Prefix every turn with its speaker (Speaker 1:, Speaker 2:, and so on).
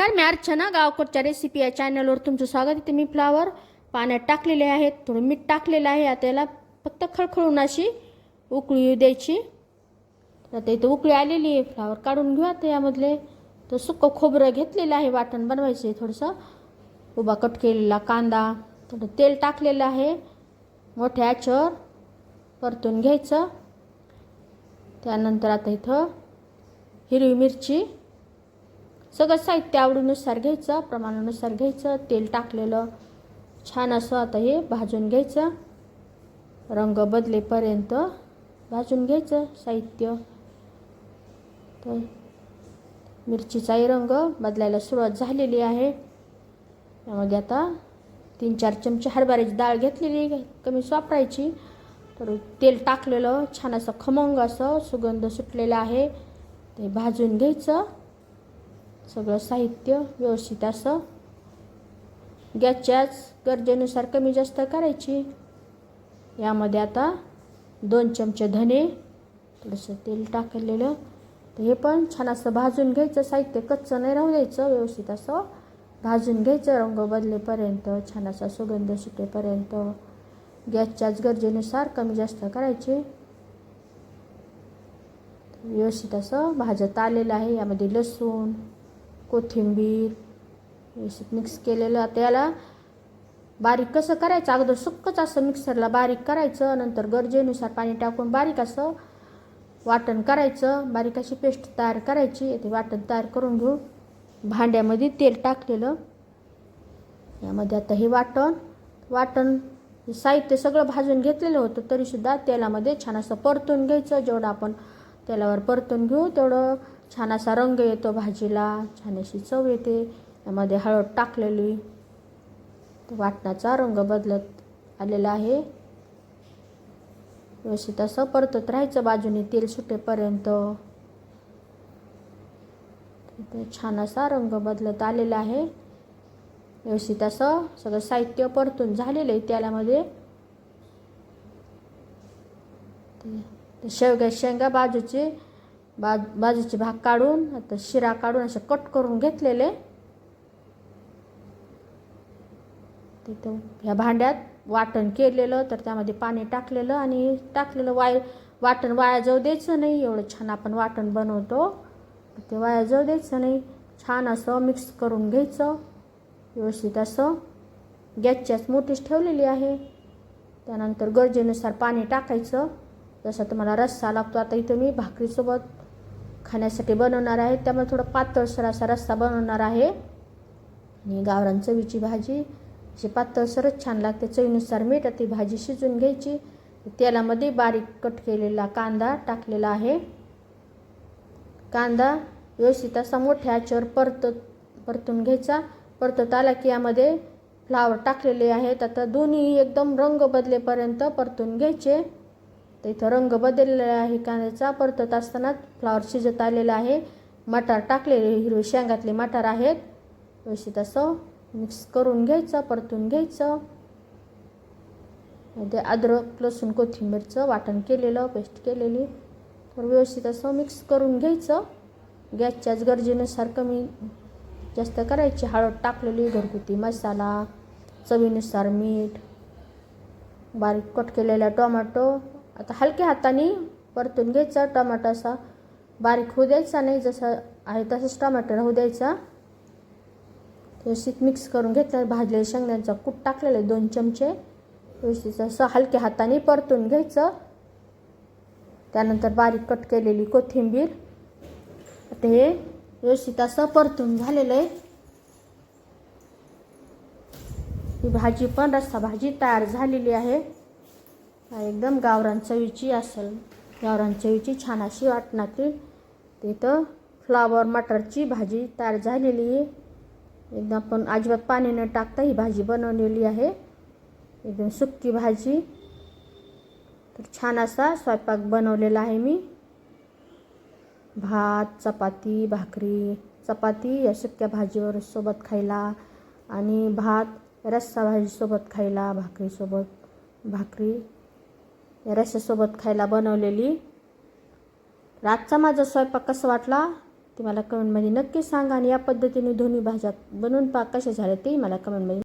Speaker 1: नमस्कार मी अर्चना गावकडच्या रेसिपी या चॅनलवर तुमचं स्वागत इथे मी फ्लावर पाण्यात टाकलेले आहेत. थोडं मीठ टाकलेलं आहे. आता याला फक्त खळखळून अशी उकळी येऊ द्यायची. आता इथं उकळी आलेली आहे. फ्लावर काढून घेऊ आता यामधले. तर सुकं खोबरं घेतलेलं आहे. वाटण बनवायचं आहे थोडंसं. उभा कट केलेला कांदा. थोडं तेल टाकलेलं आहे. मोठ्या आचर परतून घ्यायचं. त्यानंतर आता इथं हिरवी मिरची सगळं साहित्य आवडीनुसार घ्यायचं प्रमाणानुसार घ्यायचं तेल टाकलेलं छान असं आता हे भाजून घ्यायचं. रंग बदलेपर्यंत भाजून घ्यायचं साहित्य. तर मिरचीचाही रंग बदलायला सुरुवात झालेली आहे. त्यामध्ये आता तीन चार चमचे हरभऱ्याची डाळ घेतलेली कमी वापरायची. तर तेल टाकलेलं छान असं खमंग असं सुगंध सुटलेला आहे. ते भाजून घ्यायचं. सगळं साहित्य व्यवस्थित असं. गॅसच्याच गरजेनुसार कमी जास्त करायची. यामध्ये आता दोन चमचे धने थोडंसं तेल टाकलेलं. तर हे पण छान असं भाजून घ्यायचं साहित्य कच्चं नाही राहू द्यायचं व्यवस्थित असं भाजून घ्यायचं. रंग बदलेपर्यंत छान असा सुगंध सुटेपर्यंत. गॅसच्याच गरजेनुसार कमी जास्त करायचे. व्यवस्थित असं भाजत आलेलं आहे. यामध्ये लसूण कोथिंबीर व्यवस्थित मिक्स केलेलं. त्याला बारीक कसं करायचं? अगोदर सुक्कच असं मिक्सरला बारीक करायचं नंतर गरजेनुसार पाणी टाकून बारीक असं वाटण करायचं. बारीक अशी पेस्ट तयार करायची. ते वाटण तयार करून घेऊ भांड्यामध्ये तेल टाकलेलं. यामध्ये आता हे वाटण वाटण हे साहित्य सगळं भाजून घेतलेलं होतं तरीसुद्धा तेलामध्ये छान असं परतून घ्यायचं. जेवढं आपण तेलावर परतून घेऊ तेवढं छान असा रंग येतो भाजीला छान अशी चव येते. यामध्ये हळद टाकलेली. वाटणाचा रंग बदलत आलेला आहे. व्यवस्थित असं परतत राहायचं बाजूने तेल सुटेपर्यंत. छान असा रंग बदलत आलेला आहे. व्यवस्थित असं सगळं साहित्य परतून झालेलं आहे तेलामध्ये. ते शेवग्या शेंगा बाजूचे बाज बाजूचे भाग काढून आता शिरा काढून असे कट करून घेतलेले. तिथं ह्या भांड्यात वाटण केलेलं तर त्यामध्ये पाणी टाकलेलं आणि टाकलेलं वाय वाटण वाया जाऊ द्यायचं नाही. एवढं छान आपण वाटण बनवतो. ते वाया जाऊ द्यायचं नाही. छान असं मिक्स करून घ्यायचं. व्यवस्थित असं गॅसच्याच मोठीच ठेवलेली आहे. त्यानंतर गरजेनुसार पाणी टाकायचं. जसं तुम्हाला रस्सा लागतो आता इथं मी भाकरीसोबत खाण्यासाठी बनवणार आहे. त्यामुळे थोडं पातळसर असा रस्सा बनवणार आहे. आणि गावरान चवीची भाजी जी पातळसरच छान लागते. चवीनुसार मीठ ती भाजी शिजून घ्यायची. तेलामध्ये बारीक कट केलेला कांदा टाकलेला आहे. कांदा व्यवस्थित असा मोठ्या आचेवर परत परतून घ्यायचा. परतत आला की यामध्ये फ्लावर टाकलेले आहेत. आता दोन्ही एकदम रंग बदलेपर्यंत परतून घ्यायचे. तर इथं रंग बदललेला आहे कांद्याचा परतत असताना फ्लावर शिजत आलेला आहे. मटार टाकलेले हिरवे शेंगातले मटार आहेत. व्यवस्थित असं मिक्स करून घ्यायचं परतून घ्यायचं. ते अद्रक लसूण कोथिंबीरचं वाटण केलेलं पेस्ट केलेली. तर व्यवस्थित असं मिक्स करून घ्यायचं. गॅसच्याच गरजेनुसार कमी जास्त करायची. हळद टाकलेली घरगुती मसाला चवीनुसार मीठ बारीक कट केलेला टोमॅटो आता हलक्या हाताने परतून घ्यायचा टमाटा असा बारीक होऊ द्यायचा नाही जसं आहे तसंच टमाटर होऊ द्यायचा. व्यवस्थित मिक्स करून घेतलं भाजलेल्या शेंगदाण्याचा कूट टाकलेलं आहे दोन चमचे. व्यवस्थित असं हलक्या हाताने परतून घ्यायचं. त्यानंतर बारीक कट केलेली कोथिंबीर. आता हे व्यवस्थित असं परतून झालेलं आहे. ही भाजी पण रस्सा भाजी तयार झालेली आहे. एकदम गावरान चवीची असेल. गावरान चवीची छान अशी वाटणार ती तिथं फ्लावर मटरची भाजी तयार झालेली आहे. एकदम आपण अजिबात पाणी न टाकता ही भाजी बनवलेली आहे. एकदम सुक्की भाजी. तर छान असा स्वयंपाक बनवलेला आहे मी. भात चपाती भाकरी. चपाती या सुक्या भाजीवर सोबत खायला आणि भात रस्सा भाजीसोबत खायला भाकरीसोबत भाकरी. या खायला बनवलेली. रातचा माझा स्वयंपाक कसा वाटला ते मला कमेंटमध्ये नक्की सांगा आणि या पद्धतीने दोन्ही भाज्या बनवून पाक कशा झाल्या ते मला कमेंटमध्ये